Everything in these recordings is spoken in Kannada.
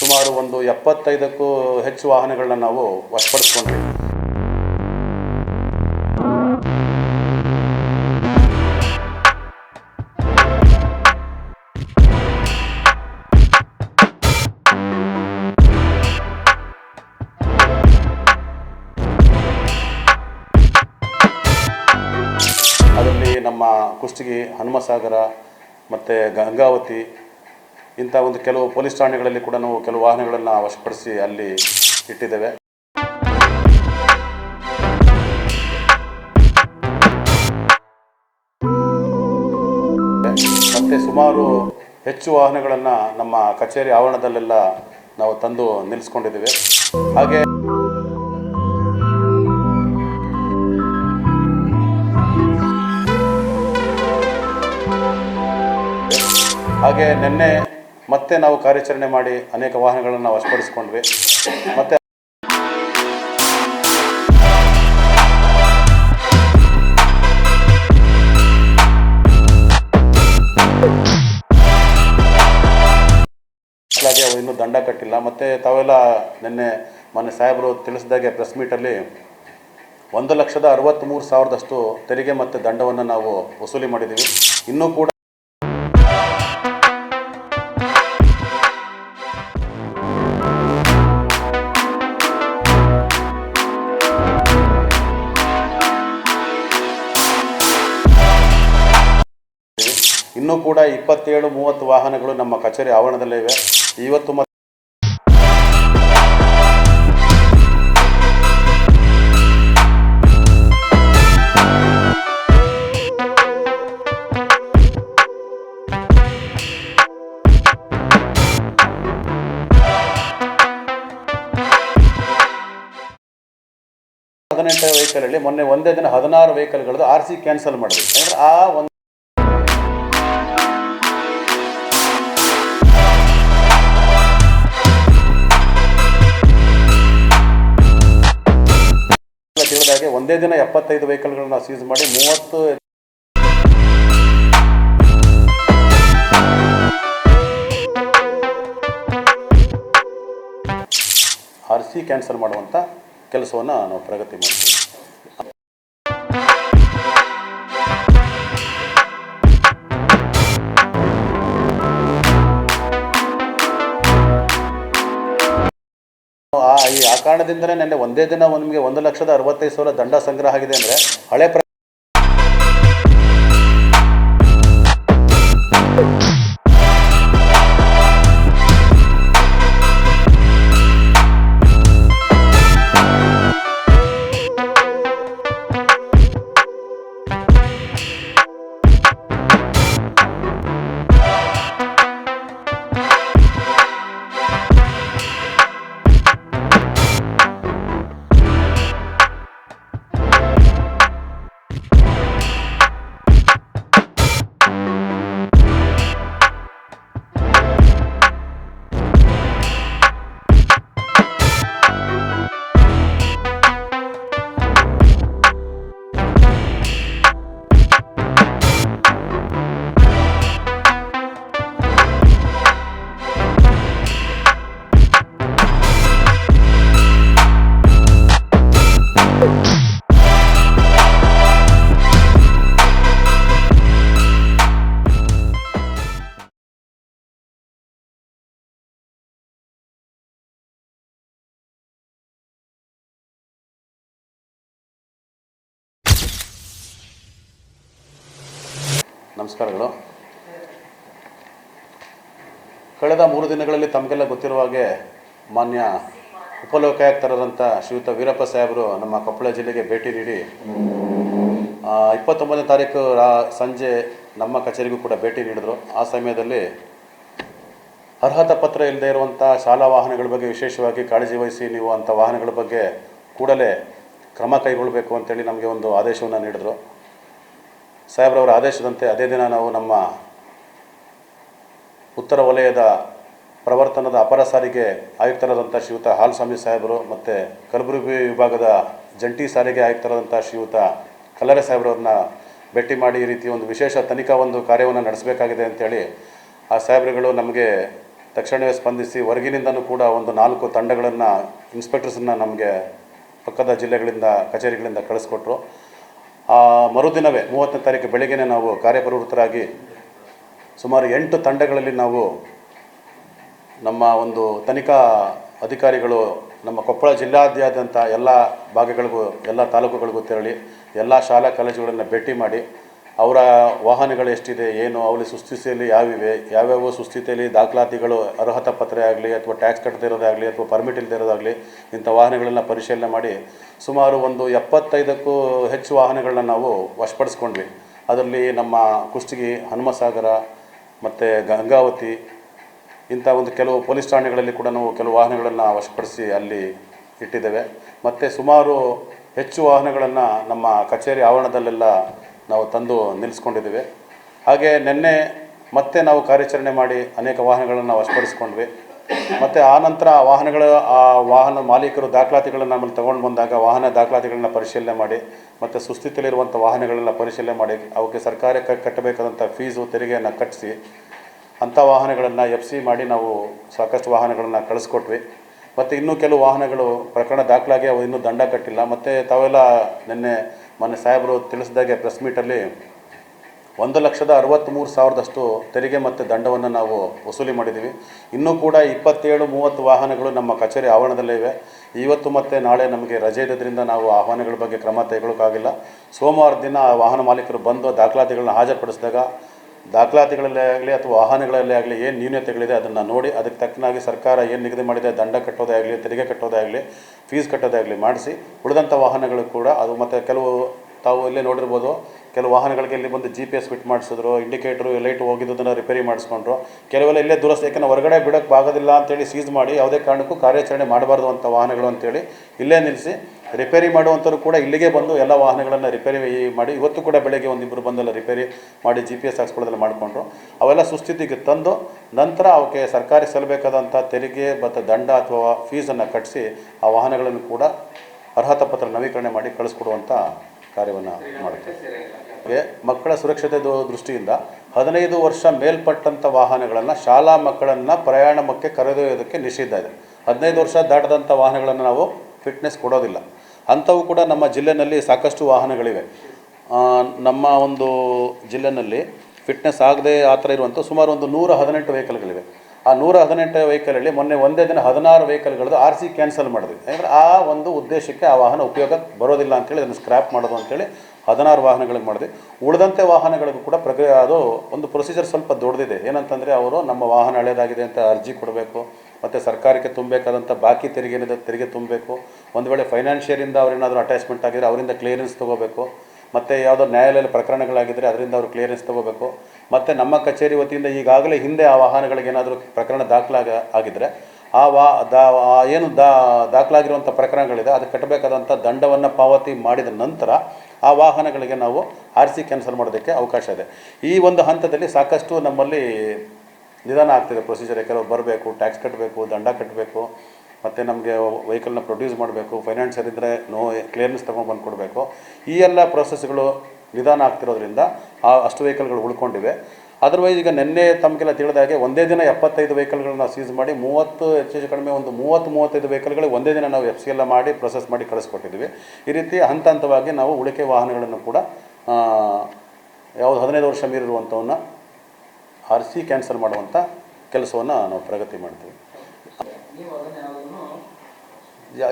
ಸುಮಾರು ಒಂದು ಎಪ್ಪತ್ತೈದಕ್ಕೂ ಹೆಚ್ಚು ವಾಹನಗಳನ್ನ ನಾವು ವಶಪಡಿಸ್ಕೊಂಡ್ವಿ ಅದರಲ್ಲಿ ನಮ್ಮ ಕುಷ್ಟಗಿ ಹನುಮಸಾಗರ ಮತ್ತು ಗಂಗಾವತಿ ಇಂಥ ಒಂದು ಕೆಲವು ಪೊಲೀಸ್ ಠಾಣೆಗಳಲ್ಲಿ ಕೂಡ ನಾವು ಕೆಲವು ವಾಹನಗಳನ್ನು ವಶಪಡಿಸಿ ಅಲ್ಲಿ ಇಟ್ಟಿದ್ದೇವೆ. ಮತ್ತೆ ಸುಮಾರು ಹೆಚ್ಚು ವಾಹನಗಳನ್ನು ನಮ್ಮ ಕಚೇರಿ ಆವರಣದಲ್ಲೆಲ್ಲ ನಾವು ತಂದು ನಿಲ್ಲಿಸ್ಕೊಂಡಿದ್ದೇವೆ. ಹಾಗೆ ಹಾಗೆ ನಿನ್ನೆ ಮತ್ತೆ ನಾವು ಕಾರ್ಯಾಚರಣೆ ಮಾಡಿ ಅನೇಕ ವಾಹನಗಳನ್ನು ವಶಪಡಿಸಿಕೊಂಡ್ವಿ. ಮತ್ತೆ ಇನ್ನೂ ದಂಡ ಕಟ್ಟಿಲ್ಲ. ಮತ್ತೆ ತಾವೆಲ್ಲ ನಿನ್ನೆ ಮೊನ್ನೆ ಸಾಹೇಬರು ತಿಳಿಸಿದಾಗೆ ಪ್ರೆಸ್ ಮೀಟಲ್ಲಿ ಒಂದು ಲಕ್ಷದ ಅರವತ್ತ್ಮೂರು ಸಾವಿರದಷ್ಟು ತೆರಿಗೆ ಮತ್ತು ದಂಡವನ್ನು ನಾವು ವಸೂಲಿ ಮಾಡಿದ್ದೀವಿ. ಇನ್ನೂ ಕೂಡ ಇನ್ನೂ ಕೂಡ ಇಪ್ಪತ್ತೇಳು, ಮೂವತ್ತು ವಾಹನಗಳು ನಮ್ಮ ಕಚೇರಿ ಆವರಣದಲ್ಲಿವೆ ಇವತ್ತು ಮತ್ತು ಹದಿನೆಂಟು ವೆಹಿಕಲಲ್ಲಿ ಮೊನ್ನೆ ಒಂದೇ ದಿನ ಹದಿನಾರು ವೆಹಿಕಲ್ಗಳದ್ದು ಆರ್ ಸಿ ಕ್ಯಾನ್ಸಲ್ ಮಾಡಿದ್ವಿ ಅಂದರೆ ಆ ಒಂದು ತಿಳಿದಾಗೆ ಒಂದೇ ದಿನ ಎಪ್ಪತ್ತೈದು ವೆಹಿಕಲ್ಗಳನ್ನ ಸೀಸ್ ಮಾಡಿ ಮೂವತ್ತು ಆರ್ ಸಿ ಕ್ಯಾನ್ಸಲ್ ಮಾಡುವಂಥ ಕೆಲಸವನ್ನು ನಾವು ಪ್ರಗತಿ ಮಾಡ್ತೀವಿ. ಕಾರಣದಿಂದಲೇ ನಿನ್ನೆ ಒಂದೇ ದಿನ ನಿಮಗೆ ಒಂದು ಲಕ್ಷದ ಅರವತ್ತೈದು ಸಾವಿರ ದಂಡ ಸಂಗ್ರಹ ಆಗಿದೆ ಅಂದರೆ ಹಳೆ ನಮಸ್ಕಾರಗಳು. ಕಳೆದ ಮೂರು ದಿನಗಳಲ್ಲಿ ತಮಗೆಲ್ಲ ಗೊತ್ತಿರುವ ಹಾಗೆ ಮಾನ್ಯ ಉಪಲೋಕಾಯುಕ್ತರಾದಂಥ ಶ್ರೀಯುತ ವೀರಪ್ಪ ಸಾಹೇಬರು ನಮ್ಮ ಕೊಪ್ಪಳ ಜಿಲ್ಲೆಗೆ ಭೇಟಿ ನೀಡಿ ಇಪ್ಪತ್ತೊಂಬತ್ತನೇ ತಾರೀಕು ರಾ, ಸಂಜೆ ನಮ್ಮ ಕಚೇರಿಗೂ ಕೂಡ ಭೇಟಿ ನೀಡಿದರು. ಆ ಸಮಯದಲ್ಲಿ ಅರ್ಹತಾ ಪತ್ರ ಇಲ್ಲದೆ ಇರುವಂಥ ಶಾಲಾ ವಾಹನಗಳ ಬಗ್ಗೆ ವಿಶೇಷವಾಗಿ ಕಾಳಜಿ ವಹಿಸಿ ನೀವು ಅಂಥ ವಾಹನಗಳ ಬಗ್ಗೆ ಕೂಡಲೇ ಕ್ರಮ ಕೈಗೊಳ್ಳಬೇಕು ಅಂತೇಳಿ ನಮಗೆ ಒಂದು ಆದೇಶವನ್ನು ನೀಡಿದರು. ಸಾಹೇಬ್ರವರ ಆದೇಶದಂತೆ ಅದೇ ದಿನ ನಾವು ನಮ್ಮ ಉತ್ತರ ವಲಯದ ಪ್ರವರ್ತನದ ಅಪರ ಸಾರಿಗೆ ಆಯುಕ್ತರಾದಂಥ ಶ್ರೀಯುತ ಹಾಲ್ಸ್ವಾಮಿ ಸಾಹೇಬರು ಮತ್ತು ಕಲಬುರಗಿ ವಿಭಾಗದ ಜಂಟಿ ಸಾರಿಗೆ ಆಯುಕ್ತರಾದಂಥ ಶ್ರೀಯುತ ಕಲ್ಲರೆ ಸಾಹೇಬ್ರವ್ರನ್ನ ಭೇಟಿ ಮಾಡಿ ಈ ರೀತಿ ಒಂದು ವಿಶೇಷ ತನಿಖಾ ಒಂದು ಕಾರ್ಯವನ್ನು ನಡೆಸಬೇಕಾಗಿದೆ ಅಂತೇಳಿ ಆ ಸಾಹೇಬ್ರುಗಳು ನಮಗೆ ತಕ್ಷಣವೇ ಸ್ಪಂದಿಸಿ ಹೊರಗಿನಿಂದನೂ ಕೂಡ ಒಂದು ನಾಲ್ಕು ತಂಡಗಳನ್ನು ಇನ್ಸ್ಪೆಕ್ಟರ್ಸನ್ನು ನಮಗೆ ಪಕ್ಕದ ಜಿಲ್ಲೆಗಳಿಂದ, ಕಚೇರಿಗಳಿಂದ ಕಳಿಸ್ಕೊಟ್ರು. ಮರುದಿನವೇ ಮೂವತ್ತನೇ ತಾರೀಕು ಬೆಳಗ್ಗೆನೇ ನಾವು ಕಾರ್ಯಪ್ರವೃತ್ತರಾಗಿ ಸುಮಾರು ಎಂಟು ತಂಡಗಳಲ್ಲಿ ನಾವು ನಮ್ಮ ಒಂದು ತನಿಖಾ ಅಧಿಕಾರಿಗಳು, ನಮ್ಮ ಕೊಪ್ಪಳ ಜಿಲ್ಲಾದ್ಯಂತ ಎಲ್ಲ ಭಾಗಗಳಿಗೂ, ಎಲ್ಲ ತಾಲೂಕುಗಳಿಗೂ ತೆರಳಿ ಎಲ್ಲ ಶಾಲಾ ಕಾಲೇಜುಗಳನ್ನು ಭೇಟಿ ಮಾಡಿ ಅವರ ವಾಹನಗಳು ಎಷ್ಟಿದೆ, ಏನು, ಅವಳಿ ಸುಸ್ಥಿತಿಯಲ್ಲಿ ಯಾವಿವೆ, ಯಾವ್ಯಾವ ಸುಸ್ಥಿತಿಯಲ್ಲಿ ದಾಖಲಾತಿಗಳು ಅರ್ಹತಾ ಪತ್ರ ಆಗಲಿ ಅಥವಾ ಟ್ಯಾಕ್ಸ್ ಕಟ್ಟದೇ ಅಥವಾ ಪರ್ಮಿಟ್ ಇರೋದಾಗಲಿ ಇಂಥ ವಾಹನಗಳನ್ನ ಪರಿಶೀಲನೆ ಮಾಡಿ ಸುಮಾರು ಒಂದು ಎಪ್ಪತ್ತೈದಕ್ಕೂ ಹೆಚ್ಚು ವಾಹನಗಳನ್ನ ನಾವು ವಶಪಡಿಸ್ಕೊಂಡ್ವಿ. ಅದರಲ್ಲಿ ನಮ್ಮ ಕುಷ್ಟಗಿ, ಹನುಮಸಾಗರ ಮತ್ತು ಗಂಗಾವತಿ ಇಂಥ ಒಂದು ಕೆಲವು ಪೊಲೀಸ್ ಠಾಣೆಗಳಲ್ಲಿ ಕೂಡ ನಾವು ಕೆಲವು ವಾಹನಗಳನ್ನು ವಶಪಡಿಸಿ ಅಲ್ಲಿ ಇಟ್ಟಿದ್ದೇವೆ. ಮತ್ತು ಸುಮಾರು ಹೆಚ್ಚು ವಾಹನಗಳನ್ನು ನಮ್ಮ ಕಚೇರಿ ಆವರಣದಲ್ಲೆಲ್ಲ ನಾವು ತಂದು ನಿಲ್ಲಿಸ್ಕೊಂಡಿದ್ದೇವೆ. ಹಾಗೆ ನಿನ್ನೆ ಮತ್ತೆ ನಾವು ಕಾರ್ಯಾಚರಣೆ ಮಾಡಿ ಅನೇಕ ವಾಹನಗಳನ್ನು ವಶಪಡಿಸ್ಕೊಂಡ್ವಿ. ಮತ್ತು ಆ ನಂತರ ಆ ವಾಹನಗಳ, ಆ ವಾಹನ ಮಾಲೀಕರು ದಾಖಲಾತಿಗಳನ್ನು ನಮ್ಮಲ್ಲಿ ತೊಗೊಂಡು ಬಂದಾಗ ವಾಹನ ದಾಖಲಾತಿಗಳನ್ನ ಪರಿಶೀಲನೆ ಮಾಡಿ, ಮತ್ತು ಸುಸ್ಥಿತಿಯಲ್ಲಿರುವಂಥ ವಾಹನಗಳನ್ನ ಪರಿಶೀಲನೆ ಮಾಡಿ, ಅವಕ್ಕೆ ಸರ್ಕಾರಕ್ಕೆ ಕಟ್ಟಬೇಕಾದಂಥ ಫೀಸು ತೆರಿಗೆಯನ್ನು ಕಟ್ಟಿಸಿ ಅಂಥ ವಾಹನಗಳನ್ನು ಎಫ್ ಸಿ ಮಾಡಿ ನಾವು ಸಾಕಷ್ಟು ವಾಹನಗಳನ್ನು ಕಳಿಸ್ಕೊಟ್ವಿ. ಮತ್ತು ಇನ್ನೂ ಕೆಲವು ವಾಹನಗಳು ಪ್ರಕರಣ ದಾಖಲಾಗಿ ಅವು ಇನ್ನೂ ದಂಡ ಕಟ್ಟಿಲ್ಲ. ಮತ್ತು ತಾವೆಲ್ಲ ನಿನ್ನೆ ಮೊನ್ನೆ ಸಾಹೇಬರು ತಿಳಿಸಿದಾಗೆ ಪ್ರೆಸ್ ಮೀಟಲ್ಲಿ ಒಂದು ಲಕ್ಷದ ಅರವತ್ತ್ಮೂರು ಸಾವಿರದಷ್ಟು ತೆರಿಗೆ ಮತ್ತು ದಂಡವನ್ನು ನಾವು ವಸೂಲಿ ಮಾಡಿದ್ದೀವಿ ಇನ್ನೂ ಕೂಡ ಇಪ್ಪತ್ತೇಳು, ಮೂವತ್ತು ವಾಹನಗಳು ನಮ್ಮ ಕಚೇರಿ ಆವರಣದಲ್ಲೇ ಇವೆ. ಇವತ್ತು ಮತ್ತು ನಾಳೆ ನಮಗೆ ರಜೆ ಇರೋದ್ರಿಂದ ನಾವು ಆಹ್ವಾನಗಳ ಬಗ್ಗೆ ಕ್ರಮ ತೆಗೊಳ್ಳೋಕ್ಕಾಗಿಲ್ಲ ಸೋಮವಾರ ದಿನ ಆ ವಾಹನ ಮಾಲೀಕರು ಬಂದು ದಾಖಲಾತಿಗಳನ್ನ ಹಾಜರುಪಡಿಸಿದಾಗ ದಾಖಲಾತಿಗಳಲ್ಲೇ ಆಗಲಿ ಅಥವಾ ವಾಹನಗಳಲ್ಲೇ ಆಗಲಿ ಏನು ನ್ಯೂನತೆಗಳಿದೆ ಅದನ್ನು ನೋಡಿ ಅದಕ್ಕೆ ತಕ್ಕನಾಗಿ ಸರ್ಕಾರ ಏನು ನಿಗದಿ ಮಾಡಿದೆ, ದಂಡ ಕಟ್ಟೋದೇ ಆಗಲಿ, ತೆರಿಗೆ ಕಟ್ಟೋದೇ ಆಗಲಿ ಫೀಸ್ ಕಟ್ಟೋದೇ ಆಗಲಿ ಮಾಡಿಸಿ ಉಳಿದಂಥ ವಾಹನಗಳು ಕೂಡ ಅದು ಮತ್ತು ಕೆಲವು ತಾವು ಇಲ್ಲೇ ನೋಡಿರ್ಬೋದು, ಕೆಲವು ವಾಹನಗಳಿಗೆ ಇಲ್ಲಿ ಬಂದು ಜಿ ಪಿ ಎಸ್ ಫಿಟ್ ಮಾಡಿಸಿದ್ರು ಇಂಡಿಕೇಟ್ರು ಲೈಟ್ ಹೋಗಿದ್ದನ್ನು ರಿಪೇರಿ ಮಾಡಿಸ್ಕೊಂಡ್ರು, ಕೆಲವೆಲ್ಲ ಇಲ್ಲೇ ದುರಸ್ತಿ, ಯಾಕಂದ್ರೆ ಹೊರಗಡೆ ಬಿಡೋಕ್ಕೆ ಆಗೋದಿಲ್ಲ ಅಂತೇಳಿ ಸೀಸ್ ಮಾಡಿ ಯಾವುದೇ ಕಾರಣಕ್ಕೂ ಕಾರ್ಯಾಚರಣೆ ಮಾಡಬಾರ್ದು ಅಂತ ವಾಹನಗಳು ಅಂತೇಳಿ ಇಲ್ಲೇ ನಿಲ್ಲಿಸಿ ರಿಪೇರಿ ಮಾಡುವಂಥವ್ರು ಕೂಡ ಇಲ್ಲಿಗೆ ಬಂದು ಎಲ್ಲ ವಾಹನಗಳನ್ನು ರಿಪೇರಿ ಮಾಡಿ, ಇವತ್ತು ಕೂಡ ಬೆಳಗ್ಗೆ ಒಂದಿಬ್ಬರು ಬಂದೆಲ್ಲ ರಿಪೇರಿ ಮಾಡಿ ಜಿ ಪಿ ಎಸ್ ಹಾಕ್ಸ್ಕೊಳ್ಳೋದೆಲ್ಲ ಮಾಡಿಕೊಂಡ್ರು. ಅವೆಲ್ಲ ಸುಸ್ಥಿತಿಗೆ ತಂದು ನಂತರ ಅವಕ್ಕೆ ಸರ್ಕಾರಿ ಸಲ್ಲಬೇಕಾದಂಥ ತೆರಿಗೆ ಮತ್ತು ದಂಡ ಅಥವಾ ಫೀಸನ್ನು ಕಟ್ಟಿಸಿ ಆ ವಾಹನಗಳನ್ನು ಕೂಡ ಅರ್ಹತಾ ಪತ್ರ ನವೀಕರಣ ಮಾಡಿ ಕಳಿಸ್ಕೊಡುವಂಥ ಕಾರ್ಯವನ್ನು ಮಾಡುತ್ತೆ. ಮಕ್ಕಳ ಸುರಕ್ಷತೆ ದೃಷ್ಟಿಯಿಂದ ಹದಿನೈದು ವರ್ಷ ಮೇಲ್ಪಟ್ಟಂಥ ವಾಹನಗಳನ್ನು ಶಾಲಾ ಮಕ್ಕಳನ್ನು ಪ್ರಯಾಣಕ್ಕೆ ಕರೆದೊಯ್ಯೋದಕ್ಕೆ ನಿಷೇಧ ಇದೆ. ಹದಿನೈದು ವರ್ಷ ದಾಟದಂಥ ವಾಹನಗಳನ್ನು ನಾವು ಫಿಟ್ನೆಸ್ ಕೊಡೋದಿಲ್ಲ. ಅಂಥವು ಕೂಡ ನಮ್ಮ ಜಿಲ್ಲೆನಲ್ಲಿ ಸಾಕಷ್ಟು ವಾಹನಗಳಿವೆ. ನಮ್ಮ ಒಂದು ಜಿಲ್ಲೆನಲ್ಲಿ ಫಿಟ್ನೆಸ್ ಆಗದೆ ಆ ಥರ ಇರುವಂಥ ಸುಮಾರು ಒಂದು ನೂರ ಹದಿನೆಂಟು ವೆಹಿಕಲ್ಗಳಿವೆ. ಆ ನೂರ ಹದಿನೆಂಟು ವೆಹಿಕಲಲ್ಲಿ ಮೊನ್ನೆ ಒಂದೇ ದಿನ ಹದಿನಾರು ವೆಹಿಕಲ್ಗಳದ್ದು ಆರ್ ಸಿ ಕ್ಯಾನ್ಸಲ್ ಮಾಡಿದ್ವಿ. ಯಾಕಂದರೆ ಆ ಒಂದು ಉದ್ದೇಶಕ್ಕೆ ಆ ವಾಹನ ಉಪಯೋಗ ಬರೋದಿಲ್ಲ ಅಂತೇಳಿ ಅದನ್ನು ಸ್ಕ್ರ್ಯಾಪ್ ಮಾಡೋದು ಅಂತೇಳಿ ಹದಿನಾರು ವಾಹನಗಳಿಗೆ ಮಾಡಿದೆ. ಉಳಿದಂತೆ ವಾಹನಗಳಿಗೂ ಕೂಡ ಪ್ರಕ್ರಿಯೆ ಅದು ಒಂದು ಪ್ರೊಸೀಜರ್ ಸ್ವಲ್ಪ ದೊಡ್ಡದಿದೆ. ಏನಂತಂದರೆ ಅವರು ನಮ್ಮ ವಾಹನ ಹಳೆಯದಾಗಿದೆ ಅಂತ ಅರ್ಜಿ ಕೊಡಬೇಕು, ಮತ್ತು ಸರ್ಕಾರಕ್ಕೆ ತುಂಬಬೇಕಾದಂಥ ಬಾಕಿ ತೆರಿಗೆ ಏನಿದೆ ತೆರಿಗೆ ತುಂಬಬೇಕು. ಒಂದು ವೇಳೆ ಫೈನಾನ್ಷಿಯರಿಂದ ಅವರೇನಾದರೂ ಅಟ್ಯಾಚ್ಮೆಂಟ್ ಆಗಿದ್ರೆ ಅವರಿಂದ ಕ್ಲಿಯರೆನ್ಸ್ ತೊಗೋಬೇಕು. ಮತ್ತು ಯಾವುದೋ ನ್ಯಾಯಾಲಯದ ಪ್ರಕರಣಗಳಾಗಿದ್ದರೆ ಅದರಿಂದ ಅವರು ಕ್ಲಿಯರೆನ್ಸ್ ತೊಗೋಬೇಕು. ಮತ್ತು ನಮ್ಮ ಕಚೇರಿ ವತಿಯಿಂದ ಈಗಾಗಲೇ ಹಿಂದೆ ಆ ವಾಹನಗಳಿಗೆ ಏನಾದರೂ ಪ್ರಕರಣ ದಾಖಲಾಗ ಆಗಿದ್ದರೆ ಆ ವಾ, ದಾ ಏನು ದಾ, ದಾಖಲಾಗಿರುವಂಥ ಪ್ರಕರಣಗಳಿದೆ ಅದು ಕಟ್ಟಬೇಕಾದಂಥ ದಂಡವನ್ನು ಪಾವತಿ ಮಾಡಿದ ನಂತರ ಆ ವಾಹನಗಳಿಗೆ ನಾವು ಆರ್ ಸಿ ಕ್ಯಾನ್ಸಲ್ ಮಾಡೋದಕ್ಕೆ ಅವಕಾಶ ಇದೆ. ಈ ಒಂದು ಹಂತದಲ್ಲಿ ಸಾಕಷ್ಟು ನಮ್ಮಲ್ಲಿ ನಿಧಾನ ಆಗ್ತಿದೆ ಪ್ರೊಸೀಜರ್ ಕೆಲವು ಬರಬೇಕು ಟ್ಯಾಕ್ಸ್ ಕಟ್ಟಬೇಕು, ದಂಡ ಕಟ್ಟಬೇಕು, ಮತ್ತು ನಮಗೆ ವೆಹಿಕಲ್ನ ಪ್ರೊಡ್ಯೂಸ್ ಮಾಡಬೇಕು ಫೈನಾನ್ಷಿಯರ್ ಇದ್ದರೆ ನೋ ಕ್ಲಿಯರೆನ್ಸ್ ತೊಗೊಂಡ್ಬಂದು ಕೊಡಬೇಕು. ಈ ಎಲ್ಲ ಪ್ರೊಸೆಸ್ಗಳು ನಿಧಾನ ಆಗ್ತಿರೋದ್ರಿಂದ ಆ ಅಷ್ಟು ವೆಹಿಕಲ್ಗಳು ಉಳ್ಕೊಂಡಿವೆ. ಅದರ್ವೈಸ್ ಈಗ ನಿನ್ನೆ ತಮಗೆಲ್ಲ ತಿಳಿದ ಹಾಗೆ ಒಂದೇ ದಿನ ಎಪ್ಪತ್ತೈದು ವೆಹಿಕಲ್ಗಳನ್ನ ಸೀಸ್ ಮಾಡಿ ಮೂವತ್ತು ಹೆಚ್ಚು ಹೆಚ್ಚು ಕಡಿಮೆ ಒಂದು ಮೂವತ್ತು ಮೂವತ್ತೈದು ವೆಹಿಕಲ್ಗಳಿಗೆ ಒಂದೇ ದಿನ ನಾವು ಎಫ್ ಸಿ ಎಲ್ಲ ಮಾಡಿ ಪ್ರೊಸೆಸ್ ಮಾಡಿ ಕಳಿಸ್ಕೊಟ್ಟಿದ್ವಿ ಈ ರೀತಿ ಹಂತ ಹಂತವಾಗಿ ನಾವು ಉಳಿಕೆ ವಾಹನಗಳನ್ನು ಕೂಡ ಯಾವುದು ಹದಿನೈದು ವರ್ಷ ಮೀರಿರುವಂಥವನ್ನ ಆರಿಸಿ ಕ್ಯಾನ್ಸಲ್ ಮಾಡುವಂಥ ಕೆಲಸವನ್ನು ನಾವು ಪ್ರಗತಿ ಮಾಡ್ತೀವಿ.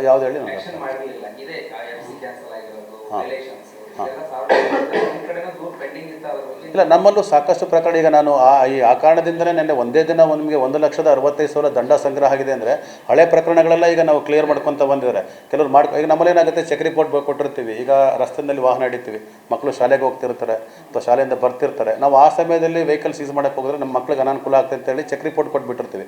ಯಾವ್ದು ಹೇಳಿ ಆಗಿರೋದು ಹಾ. ಇಲ್ಲ, ನಮ್ಮಲ್ಲೂ ಸಾಕಷ್ಟು ಪ್ರಕರಣ. ಈಗ ನಾನು ಆ, ಈ ಆ ಕಾರಣದಿಂದಲೇ ನೆನ್ನೆ ಒಂದೇ ದಿನ ನಿಮಗೆ ಒಂದು ಲಕ್ಷದ ಅರವತ್ತೈದು ಸಾವಿರ ದಂಡ ಸಂಗ್ರಹ ಆಗಿದೆ ಅಂದರೆ ಹಳೆ ಪ್ರಕರಣಗಳೆಲ್ಲ ಈಗ ನಾವು ಕ್ಲಿಯರ್ ಮಾಡ್ಕೊತ ಬಂದಿದ್ದಾರೆ. ಕೆಲವರು ಮಾಡ್ಕೊ, ಈಗ ನಮ್ಮಲ್ಲಿ ಏನಾಗುತ್ತೆ ಚೆಕ್ ರಿಪೋರ್ಟ್ ಕೊಟ್ಟಿರ್ತೀವಿ. ಈಗ ರಸ್ತೆಯಲ್ಲಿ ವಾಹನ ಹಿಡಿತೀವಿ. ಮಕ್ಕಳು ಶಾಲೆಗೆ ಹೋಗ್ತಿರ್ತಾರೆ ಅಥವಾ ಶಾಲೆಯಿಂದ ಬರ್ತಿರ್ತಾರೆ. ನಾವು ಆ ಸಮಯದಲ್ಲಿ ವೆಹಿಕಲ್ ಸೀಸ್ ಮಾಡೋಕ್ಕೆ ಹೋಗಿದ್ರೆ ನಮ್ಮ ಮಕ್ಳಿಗೆ ಅನಾನುಕೂಲ ಆಗ್ತದೆ ಅಂತೇಳಿ ಚೆಕ್ ರಿಪೋರ್ಟ್ ಕೊಟ್ಬಿಟ್ಟಿರ್ತೀವಿ.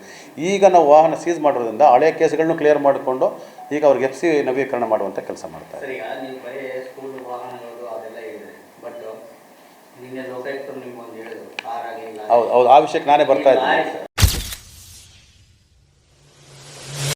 ಈಗ ನಾವು ವಾಹನ ಸೀಸ್ ಮಾಡೋದ್ರಿಂದ ಹಳೆ ಕೇಸ್ಗಳನ್ನು ಕ್ಲಿಯರ್ ಮಾಡಿಕೊಂಡು ಈಗ ಅವ್ರಿಗೆ ಎಫ್ ಸಿ ನವೀಕರಣ ಮಾಡುವಂಥ ಕೆಲಸ ಮಾಡ್ತಾರೆ ಸರ್ ಈಗ ನೀವು ಬರೀ ಸ್ಕೂಲ್ ವಾಹನಗಳು ಅದೆಲ್ಲ ಇದೆ ಬಟ್ ನಿನ್ನೆ ಲೋಕಾಯುಕ್ತರು ನಿಮ್ಗೊಂದು ಹೇಳಿದ್ರು. ಕಾರ್ ಆಗಲಿಲ್ಲ ಹೌದು ಹೌದು ಆ ವಿಷಯಕ್ಕೆ ನಾನೇ ಬರ್ತಾ ಇದ್ದೀನಿ.